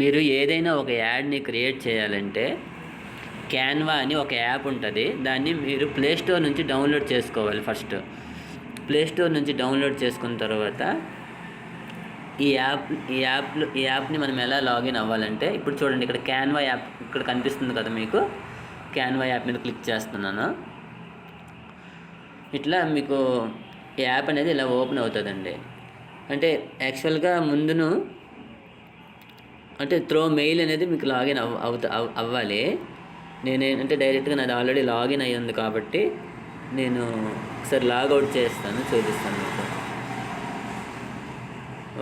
మీరు ఏదైనా ఒక యాడ్ని క్రియేట్ చేయాలంటే క్యాన్వా అని ఒక యాప్ ఉంటుంది. దాన్ని మీరు ప్లే స్టోర్ నుంచి డౌన్లోడ్ చేసుకోవాలి ఫస్ట్. ప్లే స్టోర్ నుంచి డౌన్లోడ్ చేసుకున్న తర్వాత ఈ యాప్ ఈ యాప్లో ఈ యాప్ని మనం ఎలా లాగిన్ అవ్వాలంటే ఇప్పుడు చూడండి ఇక్కడ క్యాన్వా యాప్ ఇక్కడ కనిపిస్తుంది కదా మీకు. క్యాన్వా యాప్ మీద క్లిక్ చేస్తున్నాను. ఇట్లా మీకు ఈ యాప్ అనేది ఇలా ఓపెన్ అవుతుందండి. అంటే యాక్చువల్గా ముందును అంటే త్రో మెయిల్ అనేది మీకు లాగిన్ అవ్ అవుత అవ్- అవ్వాలి. నేనేంటంటే డైరెక్ట్గా నాది ఆల్రెడీ లాగిన్ అయ్యింది కాబట్టి నేను ఒకసారి లాగౌట్ చేస్తాను చూపిస్తాను మీకు.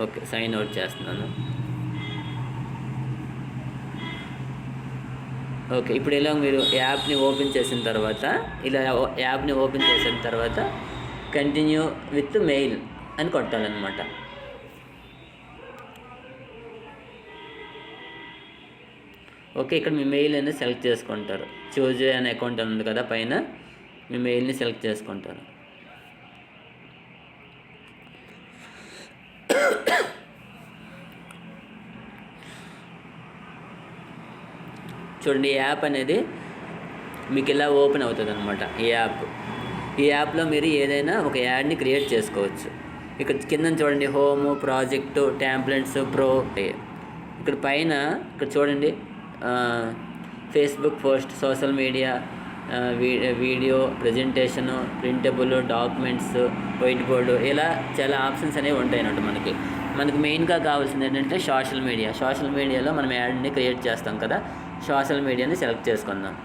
ఓకే సైన్ అవుట్ చేస్తున్నాను. ఓకే ఇప్పుడు ఇలా మీరు యాప్ని ఓపెన్ చేసిన తర్వాత ఇలా యాప్ని ఓపెన్ చేసిన తర్వాత కంటిన్యూ విత్ మెయిల్ అని కొట్టాలన్నమాట. ఓకే ఇక్కడ మీ మెయిల్ అనేది సెలెక్ట్ చేసుకుంటారు. చూజ్ అనే అకౌంట్ అని ఉంది కదా పైన మీ మెయిల్ని సెలెక్ట్ చేసుకుంటారు. చూడండి ఈ యాప్ అనేది మీకు ఇలా ఓపెన్ అవుతుంది అనమాట ఈ యాప్. ఈ యాప్లో మీరు ఏదైనా ఒక యాడ్ని క్రియేట్ చేసుకోవచ్చు. ఇక్కడ కింద చూడండి హోము ప్రాజెక్టు ట్యాంప్లెట్స్ ప్రో ఇక్కడ పైన ఇక్కడ చూడండి Facebook post social media video presentation printable documents white board ఇలా చాలా ఆప్షన్స్ అనేవి ఉంటాయి అన్నట్టు మనకి. మనకి మెయిన్గా కావాల్సింది ఏంటంటే సోషల్ మీడియా. సోషల్ మీడియాలో మనం యాడ్ని క్రియేట్ చేస్తాం కదా సోషల్ మీడియాని సెలెక్ట్ చేసుకుందాం.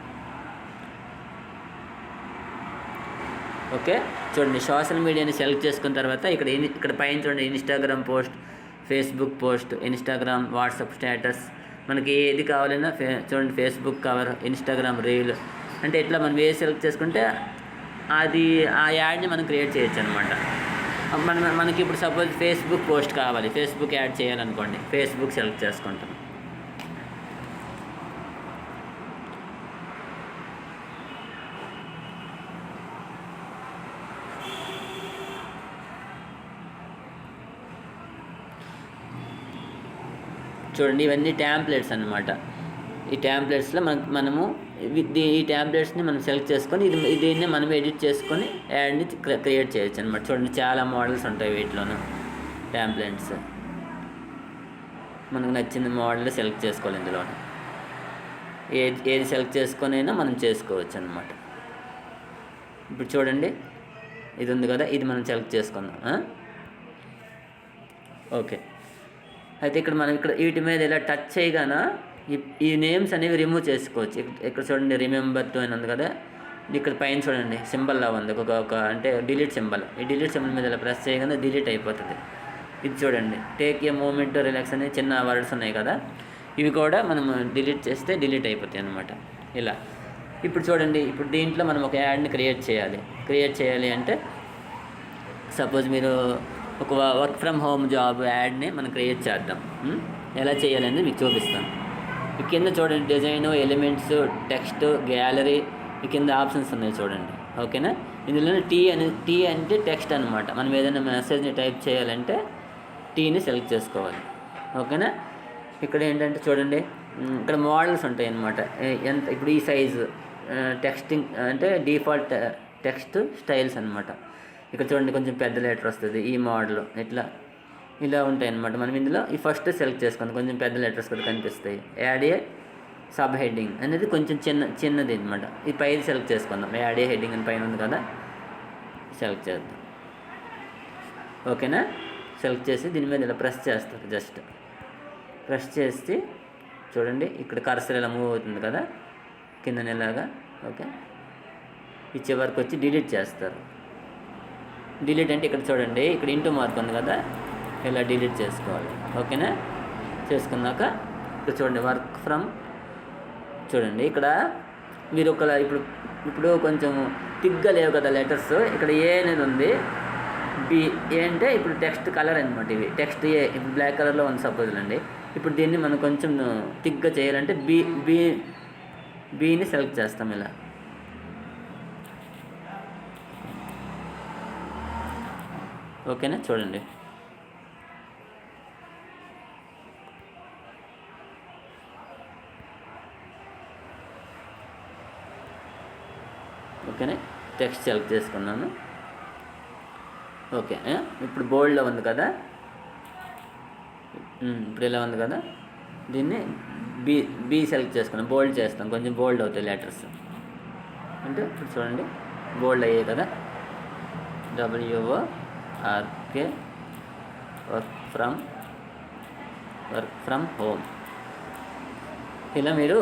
ఓకే? చూడండి సోషల్ మీడియాని సెలెక్ట్ చేసుకున్న తర్వాత ఇక్కడ ఇక్కడ పైన చూడండి Instagram post Facebook post Instagram WhatsApp status మనకి ఏది కావాలన్నా ఫే చూడండి ఫేస్బుక్ కవర్ ఇన్స్టాగ్రామ్ రీల్. అంటే ఇట్లా మనం ఏ సెలెక్ట్ చేసుకుంటే అది ఆ యాడ్ని మనం క్రియేట్ చేయొచ్చు అనమాట మన మనకి ఇప్పుడు సపోజ్ ఫేస్బుక్ పోస్ట్ కావాలి. ఫేస్బుక్ యాడ్ చేయాలనుకోండి. ఫేస్బుక్ సెలెక్ట్ చేసుకుంటాం. చూడండి ఇవన్నీ ట్యాంప్లెట్స్ అనమాట ఈ ట్యాంప్లెట్స్లో మన మనము ఈ ట్యాంప్లెట్స్ని మనం సెలెక్ట్ చేసుకొని ఇది దీన్ని మనం ఎడిట్ చేసుకొని యాడ్ని క్రియేట్ చేయొచ్చు అనమాట చూడండి చాలా మోడల్స్ ఉంటాయి వీటిలోనూ ట్యాంప్లెట్స్ మనకు నచ్చిన మోడల్ సెలెక్ట్ చేసుకోవాలి ఇందులో ఏది ఏది సెలెక్ట్ చేసుకొని అయినా మనం చేసుకోవచ్చు అనమాట ఇప్పుడు చూడండి ఇది ఉంది కదా ఇది మనం సెలెక్ట్ చేసుకుందాం ఓకే. అయితే ఇక్కడ మనం ఇక్కడ వీటి మీద ఇలా టచ్ చేయగాన ఈ ఈ నేమ్స్ అనేవి రిమూవ్ చేసుకోవచ్చు. ఇక్కడ చూడండి రిమెంబర్ టు అని ఉంది కదా? ఇక్కడ పైన చూడండి సింబల్ లా ఉంది. ఒక ఒక అంటే డిలీట్ సింబల్ ఈ డిలీట్ సింబల్ మీద ఇలా ప్రెస్ చేయగానే డిలీట్ అయిపోతుంది. ఇది చూడండి టేక్ ఏ మూమెంట్ రిలాక్స్ అనే చిన్న వర్డ్స్ ఉన్నాయి కదా? ఇవి కూడా మనం డిలీట్ చేస్తే డిలీట్ అయిపోతాయి అన్నమాట. ఇలా. ఇప్పుడు చూడండి ఇప్పుడు దీంట్లో మనం ఒక యాడ్ని క్రియేట్ చేయాలి. క్రియేట్ చేయాలి అంటే సపోజ్ మీరు ఒక వర్క్ ఫ్రమ్ హోమ్ జాబ్ యాడ్ని మనం క్రియేట్ చేద్దాం. ఎలా చేయాలనేది మీకు చూపిస్తాను. ఈ కింద చూడండి డిజైన్ ఎలిమెంట్స్ టెక్స్ట్ గ్యాలరీ ఈ కింద ఆప్షన్స్ ఉన్నాయి చూడండి. ఓకేనా? ఇందులో టీ అని టీ అంటే టెక్స్ట్ అనమాట మనం ఏదైనా మెసేజ్ని టైప్ చేయాలంటే టీని సెలెక్ట్ చేసుకోవాలి. ఓకేనా? ఇక్కడ ఏంటంటే చూడండి ఇక్కడ మోడల్స్ ఉంటాయి అన్నమాట. ఎంత ఇప్పుడు ఈ సైజు టెక్స్టింగ్ అంటే డిఫాల్ట్ టెక్స్ట్ స్టైల్స్ అనమాట ఇక్కడ చూడండి కొంచెం పెద్ద లెటర్ వస్తుంది ఈ మోడల్. ఇట్లా ఇలా ఉంటాయి అన్నమాట మనం ఇందులో ఈ ఫస్ట్ సెలెక్ట్ చేసుకుందాం. కొంచెం పెద్ద లెటర్స్ కూడా కనిపిస్తాయి. యాడ్ ఏ సబ్ హెడ్డింగ్ అనేది కొంచెం చిన్న చిన్నది అనమాట ఈ పైది సెలెక్ట్ చేసుకుందాం. యాడ్ ఏ హెడ్డింగ్ అని పైన ఉంది కదా సెలెక్ట్ చేద్దాం. ఓకేనా? సెలెక్ట్ చేసి దీని మీద ఇలా ప్రెస్ చేస్తారు జస్ట్. ప్రెస్ చేసి చూడండి ఇక్కడ కర్సర్ ఇలా మూవ్ అవుతుంది కదా కింద ఇలాగా ఓకే? ఈ చివరికి వచ్చి డిలీట్ చేస్తారు. డిలీట్ అంటే ఇక్కడ చూడండి ఇక్కడ ఇంటూ మార్క్ ఉంది కదా ఇలా డిలీట్ చేసుకోవాలి. ఓకేనా? చేసుకున్నాక ఇక్కడ చూడండి వర్క్ ఫ్రమ్ చూడండి ఇక్కడ మీరు ఒక ఇప్పుడు ఇప్పుడు కొంచెం తిగ్గా లేవు కదా లెటర్స్ ఇక్కడ ఏ అనేది ఉంది బి ఏ అంటే ఇప్పుడు టెక్స్ట్ కలర్ అనమాట ఇవి. టెక్స్ట్ ఏ ఇప్పుడు బ్లాక్ కలర్లో ఉంది సపోజ్ అండి ఇప్పుడు దీన్ని మనం కొంచెం తిగ్గా చేయాలంటే బి బి బీని సెలెక్ట్ చేస్తాం ఇలా. ఓకేనా? చూడండి. ఓకేనా? టెక్స్ట్ సెలెక్ట్ చేసుకున్నాను. ఓకే ఇప్పుడు బోల్డ్లో ఉంది కదా? ఇప్పుడు ఇలా ఉంది కదా? దీన్ని బీ బీ సెలెక్ట్ చేసుకున్నాం బోల్డ్ చేస్తాం కొంచెం బోల్డ్ అవుతాయి లెటర్స్. అంటే ఇప్పుడు చూడండి. బోల్డ్ అయ్యాయి కదా? W O. R K work from work from home. ఇలా మీరు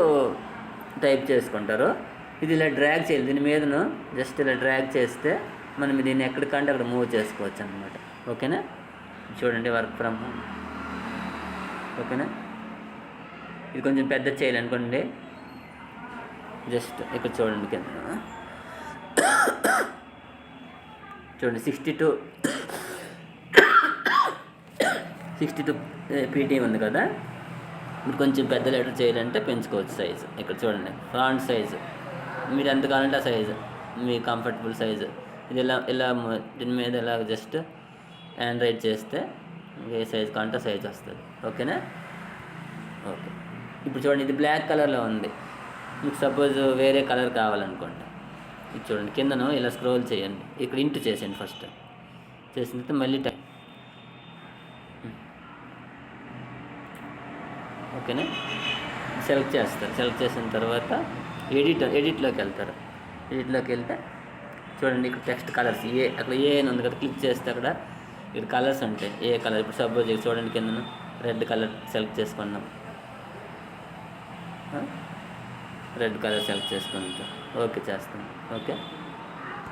టైప్ చేసుకుంటారు. ఇది ఇలా డ్రాగ్ చేయాలి. దీని మీదను జస్ట్ ఇలా డ్రాగ్ చేస్తే మనం దీన్ని ఎక్కడికంటే అక్కడ మూవ్ చేసుకోవచ్చు అనమాట ఓకేనా? చూడండి వర్క్ ఫ్రమ్ హోమ్. ఓకేనా? ఇది కొంచెం పెద్ద చేయాలనుకోండి జస్ట్ ఇక్కడ చూడండి కింద. చూడండి sixty two sixty two PT ఉంది కదా. మీరు కొంచెం పెద్ద లెటర్ చేయాలంటే పెంచుకోవచ్చు సైజు. ఇక్కడ చూడండి ఫ్రాంట్ సైజు. మీరు ఎంత కావాలంటే ఆ సైజు. మీ కంఫర్టబుల్ సైజు. ఇది ఇలా ఇలా దీని మీద ఇలా జస్ట్ హ్యాండ్ రైట్ చేస్తే ఏ సైజ్ కావాలంటే సైజ్ వస్తుంది. ఓకేనా? ఓకే. ఇప్పుడు చూడండి ఇది బ్లాక్ కలర్లో ఉంది. మీకు సపోజ్ వేరే కలర్ కావాలనుకోండి ఇది చూడండి కిందను ఇలా స్క్రోల్ చేయండి. ఇక్కడ ఇంటూ చేసేయండి ఫస్ట్. చేసిన తర్వాత మళ్ళీ ఓకేనా? సెలెక్ట్ చేస్తారు. సెలెక్ట్ చేసిన తర్వాత ఎడిట్ ఎడిట్లోకి వెళ్తారు. ఎడిట్లోకి వెళ్తే చూడండి ఇక్కడ టెక్స్ట్ కలర్స్ ఏ అక్కడ ఏ అని ఉంది కదా క్లిక్ చేస్తే అక్కడ ఇక్కడ కలర్స్ ఉంటాయి. ఏ కలర్ ఇప్పుడు సపోజ్ ఇక్కడ చూడండి కింద రెడ్ కలర్ సెలెక్ట్ చేసుకున్నాం. రెడ్ కలర్ సెలెక్ట్ చేసుకుంటాం ఓకే చేస్తాం. Okay?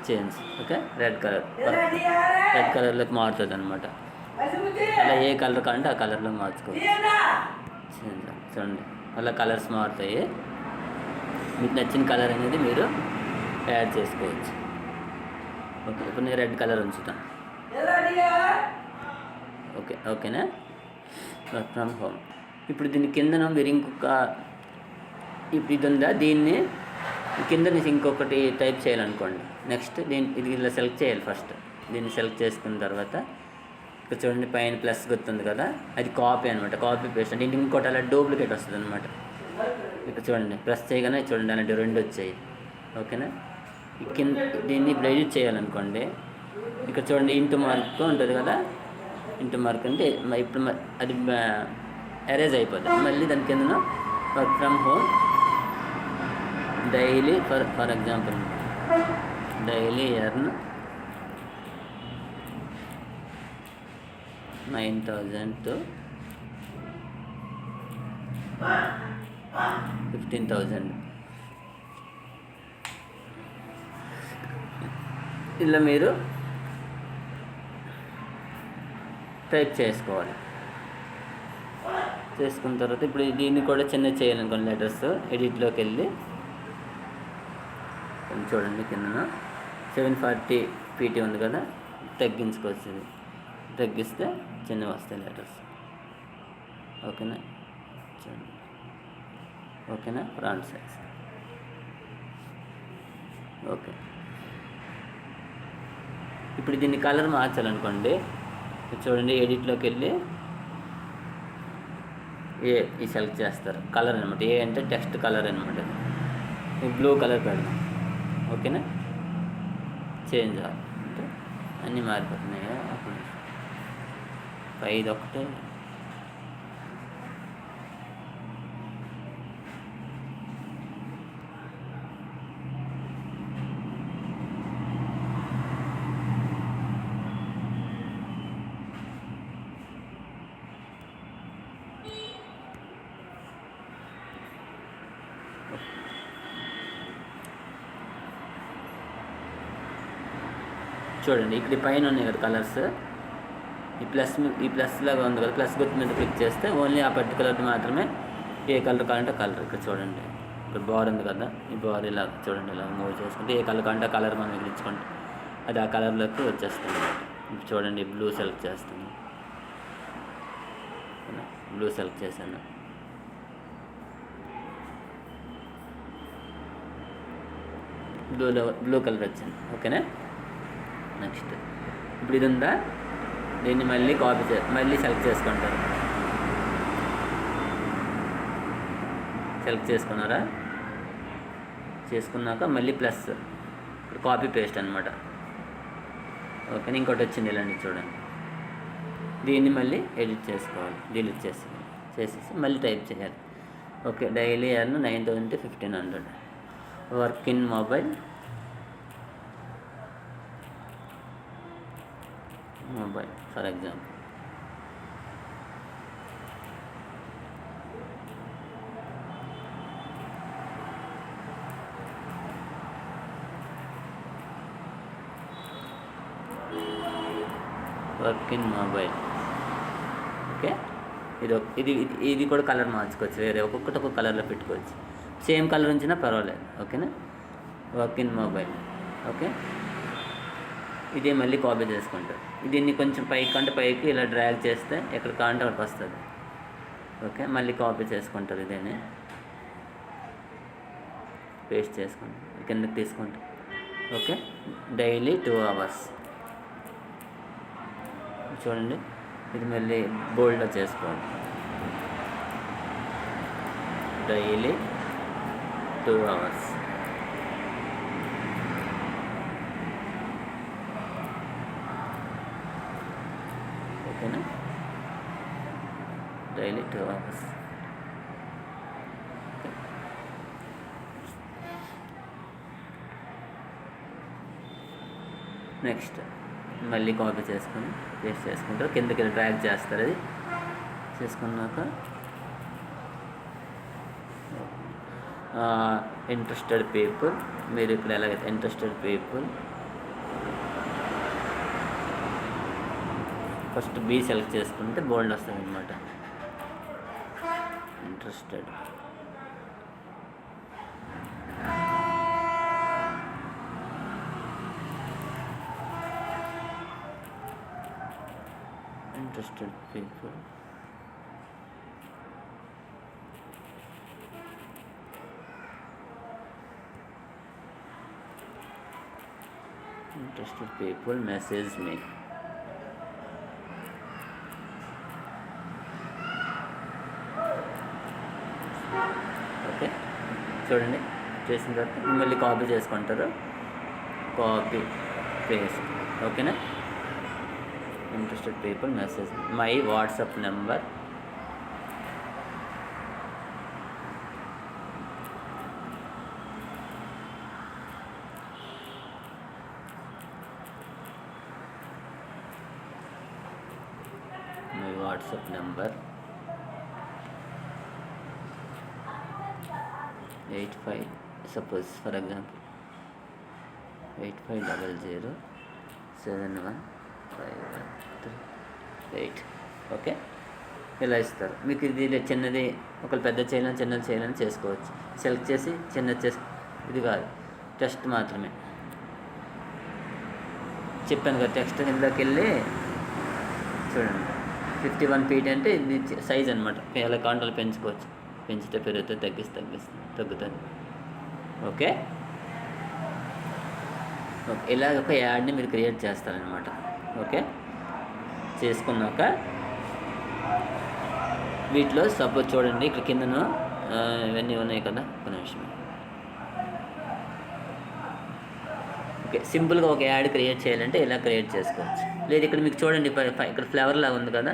Change okay? Red colour red కలర్లోకి మారుతుంది అనమాట అలా ఏ కలర్ కంటే ఆ కలర్లో మార్చుకోవచ్చు. చూడండి అలా కలర్స్ మారుతాయి. మీకు నచ్చిన కలర్ అనేది మీరు యాడ్ చేసుకోవచ్చు. ఓకే ఇప్పుడు నేను రెడ్ కలర్ ఉంచుతాను ఓకే ఓకేనా? వర్క్ ఫ్రమ్ హోమ్ ఇప్పుడు దీని కిందన మీరు ఇంకొక ఇప్పుడు ఇది ఉందా? దీన్ని కింద నుంచి ఇంకొకటి టైప్ చేయాలనుకోండి. నెక్స్ట్ దీన్ని ఇది ఇలా సెలెక్ట్ చేయాలి ఫస్ట్ దీన్ని సెలెక్ట్ చేసుకున్న తర్వాత ఇక్కడ చూడండి పైన ప్లస్ గుర్తుంది కదా? అది కాపీ అనమాట కాపీ పేస్ట్ అంటే ఇంకోటి అలా డూప్లికేట్ వస్తుంది అనమాట ఇక్కడ చూడండి. ప్రెస్ చేయగానే చూడండి అలాంటి రెండు వచ్చాయి. ఓకేనా? కింద దీన్ని ఇప్పుడు ఎడిట్ చేయాలనుకోండి. ఇక్కడ చూడండి ఇంటూ మార్క్ ఉంటుంది కదా? ఇంటూ మార్క్ అంటే ఇప్పుడు మ- అది అరేజ్ అయిపోద్ది. మళ్ళీ దాని కింద work from home daily for for example daily earn nine thousand fifteen thousand. ఇలా మీరు టైప్ చేసుకోవాలి. చేసుకున్న తర్వాత ఇప్పుడు దీన్ని కూడా చిన్న చేయాలనుకోండి లెటర్స్. ఎడిట్లోకి వెళ్ళి కొంచెం చూడండి కిందన. సెవెన్ ఫార్టీ పీటీ ఉంది కదా తగ్గించుకోవచ్చు తగ్గిస్తే చిన్నవి వస్తాయి లెటర్స్ ఓకేనా? చూడండి ఓకేనా? Font size okay. ఇప్పుడు దీన్ని కలర్ మార్చాలనుకోండి. చూడండి ఎడిట్లోకి వెళ్ళి ఏ ఈ సెలెక్ట్ చేస్తారు. కలర్ అనమాట ఏ అంటే టెక్స్ట్ కలర్ అనమాట బ్లూ కలర్ పెడదాం. ఓకేనా? చేంజ్ అంటే అన్నీ మారిపోతుంది ఐదు ఒకటి చూడండి ఇక్కడ పైన ఉన్నాయి కదా కలర్స్. ఈ ప్లస్ ఈ ప్లస్ లాగా ఉంది కదా ప్లస్ గుర్తు మీద క్లిక్ చేస్తే ఓన్లీ ఆ పర్టికులర్ మాత్రమే ఏ కలర్ కావాలంటే కలర్ ఇక్కడ చూడండి. ఇక్కడ బార్ ఉంది కదా ఈ బార్ ఇలా చూడండి ఇలా మూవ్ చేసుకుంటే ఏ కలర్ కావాలంటే కలర్ మనం ఇక్కడ ఇచ్చుకుంటే అది ఆ కలర్లోకి వచ్చేస్తుంది చూడండి బ్లూ సెలెక్ట్ చేస్తాను బ్లూ సెలెక్ట్ చేశాను. బ్లూలో బ్లూ కలర్ వచ్చింది. ఓకేనా? నెక్స్ట్. ఇప్పుడు ఇది ఉందా? దీన్ని మళ్ళీ కాపీ చే మళ్ళీ సెలెక్ట్ చేసుకుంటారు. సెలెక్ట్ చేసుకున్నారా? చేసుకున్నాక మళ్ళీ ప్లస్ ఇక్కడ కాపీ పేస్ట్ అనమాట ఓకే ఇంకోటి వచ్చింది ఇలాంటి చూడండి. దీన్ని మళ్ళీ ఎడిట్ చేసుకోవాలి డిలీట్ చేసుకోవాలి. చేసేసి మళ్ళీ టైప్ చేయాలి. ఓకే డైలీ అన్న nine thousand fifteen hundred work in mobile mobile for example. Work in mobile. Okay? ఇది ఇది ఇది- ఇది కూడా కలర్ మార్చుకోవచ్చు. వేరే ఒక్కొక్కటి ఒక్కొక్క కలర్లో పెట్టుకోవచ్చు. సేమ్ కలర్ ఉంచినా పర్వాలేదు. ఓకేనా? Work in mobile. ఓకే? ఇదే మళ్ళీ కాపీ చేసుకుంటారు. దీన్ని కొంచెం పైకి అంటే పైకి ఇలా డ్రాగ్ చేస్తే ఎక్కడ కాంటే అక్కడికి వస్తుంది. ఓకే మళ్ళీ కాపీ చేసుకుంటారు ఇదేనే. పేస్ట్ చేసుకుంటారు. కిందకి తీసుకుంటారు. Okay daily two hours. చూడండి ఇది మళ్ళీ బోల్డ్లో చేసుకోండి డైలీ టూ అవర్స్ ఓకేనా డైలీ టూ అవర్స్ నెక్స్ట్ మళ్ళీ కాపీ చేసుకొని పేస్ట్ చేసుకుంటారు కిందకి డ్రాగ్ చేస్తారు అది. చేసుకున్నాక ఇంట్రెస్టెడ్ పీపుల్ మీరు ఇక్కడ ఎలాగైతే interested people first be select చేసుకుంటే బోల్డ్ వస్తుంది అనమాట interested. Interested people. Interested people message me. చూడండి. చేసిన తర్వాత మళ్ళీ కాపీ చేసుకుంటారు. Copy paste. ఓకేనా? Interested people message my WhatsApp number my WhatsApp number eight five suppose for example. Eight five double zero seven one five one three eight. Okay? ఇలా ఇస్తారు. మీకు ఇది చిన్నది ఒకళ్ళు పెద్ద చేయాలని చిన్నది చేయాలని చేసుకోవచ్చు. సెలెక్ట్ చేసి చిన్నది చేసి ఇది కాదు. టెస్ట్ మాత్రమే. చెప్పాను కదా టెక్స్ట్ ఇందులోకి వెళ్ళి చూడండి. ఫిఫ్టీ వన్ ఫీట్ అంటే ఇది సైజ్ అనమాట ఎలా కాంటలు పెంచుకోవచ్చు. పెంచితే పెరుగుతుంది తగ్గిస్తే తగ్గిస్తుంది తగ్గుతుంది. ఓకే? ఓకే ఇలా ఒక యాడ్ని మీరు క్రియేట్ చేస్తారనమాట ఓకే? చేసుకున్నాక వీటిలో సపోజ్ చూడండి ఇక్కడ కిందను ఇవన్నీ ఉన్నాయి కదా ఒక నిమిషం. ఓకే సింపుల్గా ఒక యాడ్ క్రియేట్ చేయాలంటే ఇలా క్రియేట్ చేసుకోవచ్చు. లేదు ఇక్కడ మీకు చూడండి ఇక్కడ ఫ్లవర్ లాగా ఉంది కదా.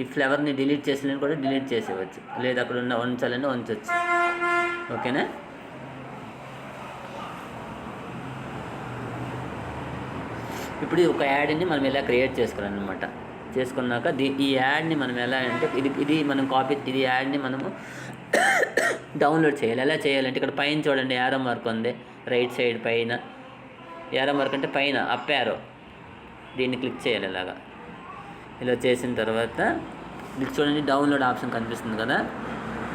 ఈ ఫ్లవర్ని డిలీట్ చేసిన కూడా డిలీట్ చేసేవచ్చు లేదు అక్కడ ఉన్న ఉంచాలని ఉంచవచ్చు ఓకేనా? ఇప్పుడు ఒక యాడ్ని మనం ఎలా క్రియేట్ చేసుకోవాలన్నమాట. చేసుకున్నాక దీ ఈ యాడ్ని మనం ఎలా అంటే ఇది ఇది మనం కాపీ ఇది యాడ్ని మనము డౌన్లోడ్ చేయాలి. ఎలా చేయాలంటే ఇక్కడ పైన చూడండి యారో మార్క్ ఉంది. రైట్ సైడ్ పైన. యారో మార్క్ అంటే పైన అప్ యారో. దీన్ని క్లిక్ చేయాలి ఇలాగా ఇలా చేసిన తర్వాత మీకు చూడండి డౌన్లోడ్ ఆప్షన్ కనిపిస్తుంది కదా.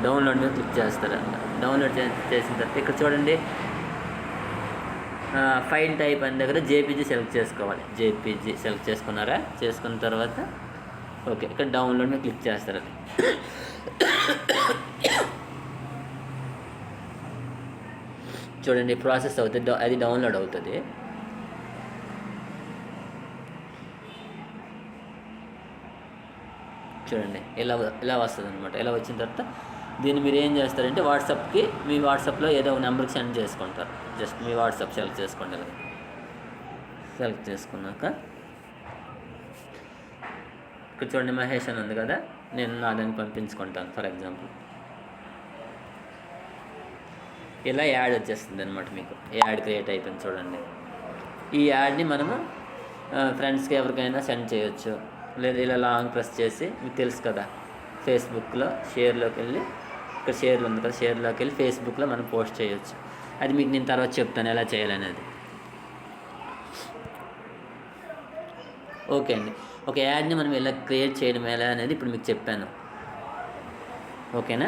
డౌన్లోడ్ మీద క్లిక్ చేస్తారు డౌన్లోడ్ చేసిన తర్వాత ఇక్కడ చూడండి. ఫైల్ టైప్ అని దగ్గర జేపీజీ సెలెక్ట్ చేసుకోవాలి. జేపీజీ సెలెక్ట్ చేసుకున్నారా? చేసుకున్న తర్వాత ఓకే ఇక్కడ డౌన్లోడ్ మీద క్లిక్ చేస్తారు చూడండి ప్రాసెస్ అవుతుంది. డౌ- అది డౌన్లోడ్ అవుతుంది. చూడండి ఎలా ఎలా వస్తుంది అనమాట ఎలా వచ్చిన తర్వాత దీన్ని మీరు ఏం చేస్తారంటే వాట్సాప్కి మీ వాట్సాప్లో ఏదో ఒక నెంబర్కి సెండ్ చేసుకుంటారు. జస్ట్ మీ వాట్సాప్ సెలెక్ట్ చేసుకోండి సెలెక్ట్ చేసుకున్నాక ఇక్కడ చూడండి మహేష్ అని ఉంది కదా నేను నా దాన్ని పంపించుకుంటాను ఫర్ ఎగ్జాంపుల్. ఇలా యాడ్ వచ్చేస్తుంది అనమాట మీకు. యాడ్ క్రియేట్ అయిపోయింది చూడండి. ఈ యాడ్ని మనము ఫ్రెండ్స్కి ఎవరికైనా సెండ్ చేయొచ్చు. లేదా ఇలా లాంగ్ ప్రెస్ చేసి మీకు తెలుసు కదా ఫేస్బుక్లో షేర్లోకి వెళ్ళి ఇక్కడ షేర్లు ఉంది కదా షేర్లోకి వెళ్ళి ఫేస్బుక్లో మనం పోస్ట్ చేయొచ్చు. అది మీకు నేను తర్వాత చెప్తాను ఎలా చేయాలనేది. ఓకే అండి. ఒక యాడ్ని మనం ఎలా క్రియేట్ చేయడం ఎలా అనేది ఇప్పుడు మీకు చెప్పాను. ఓకేనా?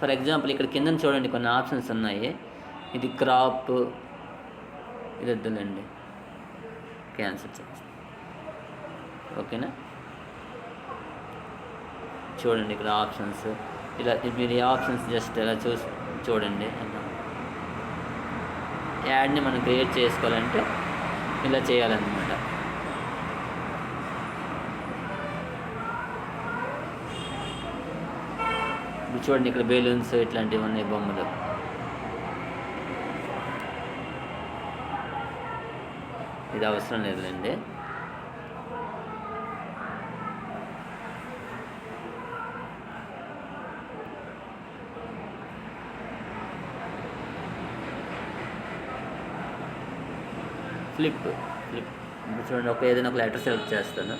ఫర్ ఎగ్జాంపుల్ ఇక్కడ కింద చూడండి కొన్ని ఆప్షన్స్ ఉన్నాయి. ఇది క్రాప్ ఇది వద్దులేండి. క్యాన్సిల్ చేస్తాను ఓకేనా? చూడండి ఇక్కడ ఆప్షన్స్. ఇలా మీరు ఈ ఆప్షన్స్ జస్ట్ ఇలా చూసి చూడండి. యాడ్ని మనం క్రియేట్ చేసుకోవాలంటే ఇలా చేయాలన్నమాట. ఇప్పుడు చూడండి ఇక్కడ బెలూన్స్ ఇట్లాంటివి ఉన్నాయి బొమ్మలు. ఇది అవసరం లేదులేండి. ఫ్లిప్ ఫ్లిప్ ఇప్పుడు చూడండి ఒక ఏదైనా ఒక లెటర్ సెలెక్ట్ చేస్తాను.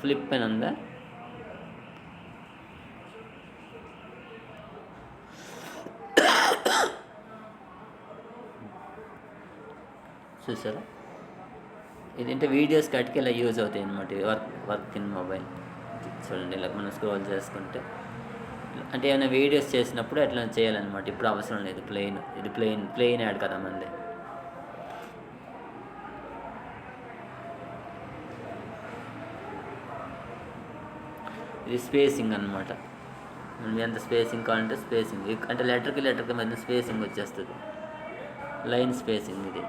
ఫ్లిప్ అని ఉందా? చూసారా? ఇదంటే వీడియోస్ కట్కి ఇలా యూజ్ అవుతాయి అనమాట వర్క్ వర్క్ ఇన్ మొబైల్. చూడండి ఇలా మనం స్క్రోల్ చేసుకుంటే. అంటే ఏమైనా వీడియోస్ చేసినప్పుడు అట్లా చేయాలన్నమాట? ఇప్పుడు అవసరం లేదు. ప్లెయిన్ ఇది ప్లెయిన్ ప్లెయిన్ యాడ్ కదా మంది ఇది స్పేసింగ్ అనమాట మనం ఎంత స్పేసింగ్ కావాలంటే స్పేసింగ్. అంటే లెటర్కి లెటర్కి మధ్య స్పేసింగ్ వచ్చేస్తుంది. లైన్ స్పేసింగ్ ఇది.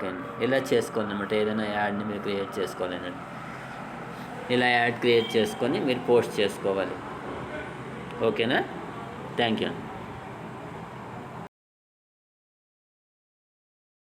ఓకే అండి ఇలా చేసుకోవాలన్నమాట ఏదైనా యాడ్ని మీరు క్రియేట్ చేసుకోవాలని ఇలా యాడ్ క్రియేట్ చేసుకొని మీరు పోస్ట్ చేసుకోవాలి. ఓకేనా? థ్యాంక్ యూ అండి.